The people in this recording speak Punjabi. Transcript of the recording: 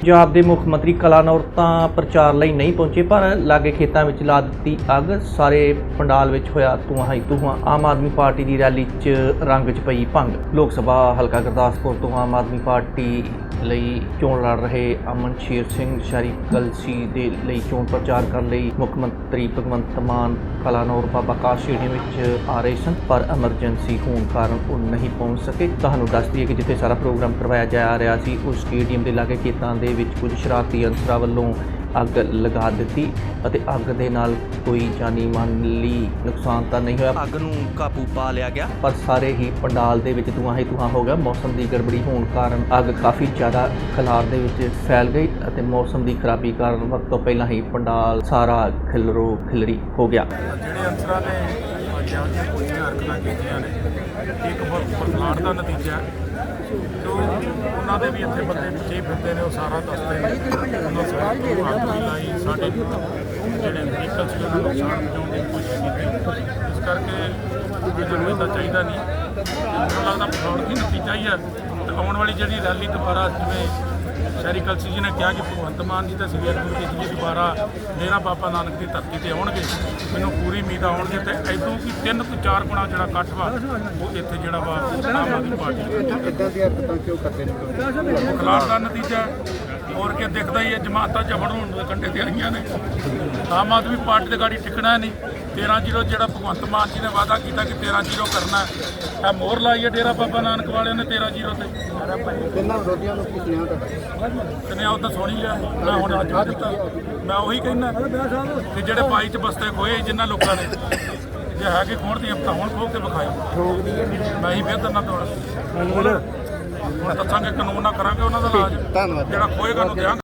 ਪੰਜਾਬ ਦੇ ਮੁੱਖ ਮੰਤਰੀ ਕਲਾਨੌਰ ਤਾਂ ਪ੍ਰਚਾਰ ਲਈ ਨਹੀਂ ਪਹੁੰਚੇ, ਪਰ ਲਾਗੇ ਖੇਤਾਂ ਵਿੱਚ ਲਾ ਦਿੱਤੀ ਅੱਗ। ਸਾਰੇ ਪੰਡਾਲ ਵਿੱਚ ਹੋਇਆ ਧੂੰਆਂ ਹੀ ਧੂੰਆਂ। ਆਮ ਆਦਮੀ ਪਾਰਟੀ ਦੀ ਰੈਲੀ 'ਚ ਰੰਗ 'ਚ ਪਈ ਭੰਗ। ਲੋਕ ਸਭਾ ਹਲਕਾ ਗੁਰਦਾਸਪੁਰ ਤੋਂ ਆਮ ਆਦਮੀ ਪਾਰਟੀ ਲਈ ਚੋਣ ਲੜ ਰਹੇ ਅਮਨ ਸ਼ੇਰ ਸਿੰਘ ਸ਼ਰੀ ਕਲਸੀ ਦੇ ਲਈ ਚੋਣ ਪ੍ਰਚਾਰ ਕਰਨ ਲਈ ਮੁੱਖ ਮੰਤਰੀ ਭਗਵੰਤ ਮਾਨ ਕਲਾਨੌਰ ਬਾਬਾ ਕਾਸ਼ ਸਟੇਡੀਅਮ ਵਿੱਚ ਆ ਰਹੇ ਸਨ, ਪਰ ਐਮਰਜੈਂਸੀ ਹੋਣ ਕਾਰਨ ਉਹ ਨਹੀਂ ਪਹੁੰਚ ਸਕੇ। ਤੁਹਾਨੂੰ ਦੱਸ ਦਈਏ ਕਿ ਜਿੱਥੇ ਸਾਰਾ ਪ੍ਰੋਗਰਾਮ ਕਰਵਾਇਆ ਜਾ ਰਿਹਾ ਸੀ, ਉਸ ਸਟੇਡੀਅਮ ਦੇ ਲਾਗੇ ਖੇਤਾਂ ਦੇ ਵਿੱਚ ਕੁਝ ਸ਼ਰਾਰਤੀ ਅਨਸਰਾਂ ਵੱਲੋਂ ਅੱਗ ਲਗਾ ਦਿੱਤੀ ਅਤੇ ਅੱਗ ਦੇ ਨਾਲ ਕੋਈ ਜਾਨੀ ਮਾਲੀ ਨੁਕਸਾਨ ਤਾਂ ਨਹੀਂ ਹੋਇਆ। ਅੱਗ ਨੂੰ ਕਾਬੂ ਪਾ ਲਿਆ ਗਿਆ। ਪਰ ਸਾਰੇ ਹੀ ਪੰਡਾਲ ਦੇ ਵਿੱਚ ਧੂੰਆਂ ਹੀ ਧੂੰਆਂ ਹੋ ਗਿਆ। ਮੌਸਮ ਦੀ ਗੜਬੜੀ ਹੋਣ ਕਾਰਨ ਅੱਗ ਕਾਫੀ ਜ਼ਿਆਦਾ ਖਲਾਰ ਦੇ ਵਿੱਚ ਫੈਲ ਗਈ ਅਤੇ ਮੌਸਮ ਦੀ ਖਰਾਬੀ ਕਾਰਨ ਵਕਤ ਤੋਂ ਪਹਿਲਾਂ ਹੀ ਪੰਡਾਲ ਸਾਰਾ ਖਿਲਰੋ ਖਿਲਰੀ ਹੋ ਗਿਆ। ਜਿਹੜੇ ਅਨਸਰਾਂ ਨੇ ਜਿਹੜੀਆਂ ਕੁਝੀਆਂ ਹਰਕਤਾਂ ਕੀਤੀਆਂ ਨੇ, ਇੱਕ ਬਰਫਲਾਟ ਦਾ ਨਤੀਜਾ ਹੈ। ਜੋ ਉਹਨਾਂ ਦੇ ਵੀ ਇੱਥੇ ਬੰਦੇ ਪਿੱਛੇ ਹੀ ਫਿਰਦੇ ਨੇ, ਉਹ ਸਾਰਾ ਦੱਸਦੇ ਨੇ। ਉਹਨਾਂ ਸਾਰੇ ਨੂੰ ਅੱਗ ਲਾਈ ਸਾਡੇ ਜਿਹੜੇ ਵਹੀਕਲ ਸੀ ਉਹਨਾਂ ਨੂੰ ਨੁਕਸਾਨ ਪਹੁੰਚਾਉਣ ਦੀ ਕੋਸ਼ਿਸ਼ ਕੀਤੀ। ਇਸ ਕਰਕੇ ਇਹ ਜਦੋਂ ਇਦਾਂ ਚਾਹੀਦਾ ਨਹੀਂ। ਮੈਨੂੰ ਲੱਗਦਾ ਬਰਫਲਾਟ ਦੀ ਨਤੀਜਾ ਹੀ ਹੈ। ਤੇ ਆਉਣ ਵਾਲੀ ਜਿਹੜੀ ਰੈਲੀ ਦੁਬਾਰਾ ਜਿਵੇਂ ਸ਼ਹਿਰੀ ਕਲਸੀ ਜੀ ਨੇ ਕਿਹਾ ਕਿ ਭਗਵੰਤ ਮਾਨ ਜੀ ਤੇ ਸੁਖਬੀਰ ਸਿੰਘ ਜੀ ਦੁਬਾਰਾ ਡੇਰਾ ਬਾਬਾ ਨਾਨਕ ਦੀ ਧਰਤੀ ਤੇ ਆਉਣਗੇ। ਮੈਨੂੰ ਪੂਰੀ ਉਮੀਦ ਆਉਣਗੇ ਤੇ ਐਦੋਂ ਕਿ ਤਿੰਨ ਤੋਂ ਚਾਰ ਗੁਣਾ ਜਿਹੜਾ ਇਕੱਠ ਵਾ ਉਹ ਇੱਥੇ ਜਿਹੜਾ ਵਾ ਆਮ ਆਦਮੀ ਪਾਰਟੀ ਇਦਾਂ ਦੀਆਂ ਹਰਕਤਾਂ ਕਿਉਂ ਕਰਦੇ ਨੇ ਖਿਲਾਫ ਦਾ ਨਤੀਜਾ ਹੋਰ ਕੀ ਦਿਖਦਾ ਹੀ ਹੈ ਜਮਾਤਾਂ ਜਬਰ ਹੋਣ ਦੇ ਕੰਢੇ ਤੇ ਆਈਆਂ ਨੇ। ਆਮ ਆਦਮੀ ਪਾਰਟੀ ਦੇ ਗਾੜੀ ਟਿਕਣਾ ਨਹੀਂ। 13 ਜ਼ੀਰੋ ਜਿਹੜਾ ਭਗਵੰਤ ਮਾਨ ਜੀ ਨੇ ਵਾਅਦਾ ਕੀਤਾ ਕਿ 13 ਜ਼ੀਰੋ ਕਰਨਾ ਹੈ। ਇਹ ਮੋਹਰ ਲਾਈ ਹੈ ਡੇਰਾ ਬਾਬਾ ਨਾਨਕ ਵਾਲਿਆਂ ਨੇ 13 ਜ਼ੀਰੋ ਤੇ। ਤਿੰਨਾਂ ਵਿਰੋਧੀਆਂ ਨੂੰ ਕੀ ਸੁਨੇਹਾ ਤੁਹਾਡਾ? ਤੇ ਉਹ ਤਾਂ ਸੁਣੀ ਲਿਆ। ਮੈਂ ਹੁਣ ਅੱਜ ਦਿੱਤਾ। ਮੈਂ ਉਹੀ ਕਹਿੰਦਾ ਕਿ ਜਿਹੜੇ ਬਾਈ ਚ ਬਸਤੇ ਖੋਏ ਜਿਨ੍ਹਾਂ ਲੋਕਾਂ ਨੇ ਜੇ ਹੈਗੇ ਖੋਣ ਦੀ ਤਾਂ ਹੁਣ ਖੋਹ ਕੇ ਵਿਖਾਏ ਮੈਂ ਹੀ ਫਿਰ ਦੰਨਾ ਤੋੜ ਹੁਣ ਦੱਸਾਂਗੇ ਕਾਨੂੰਨ ਨਾ ਕਰਾਂਗੇ ਉਹਨਾਂ ਦਾ ਇਲਾਜ। ਧੰਨਵਾਦ। ਜਿਹੜਾ ਖੋਏਗਾ ਨੂੰ ਦਿਆਂਗੇ।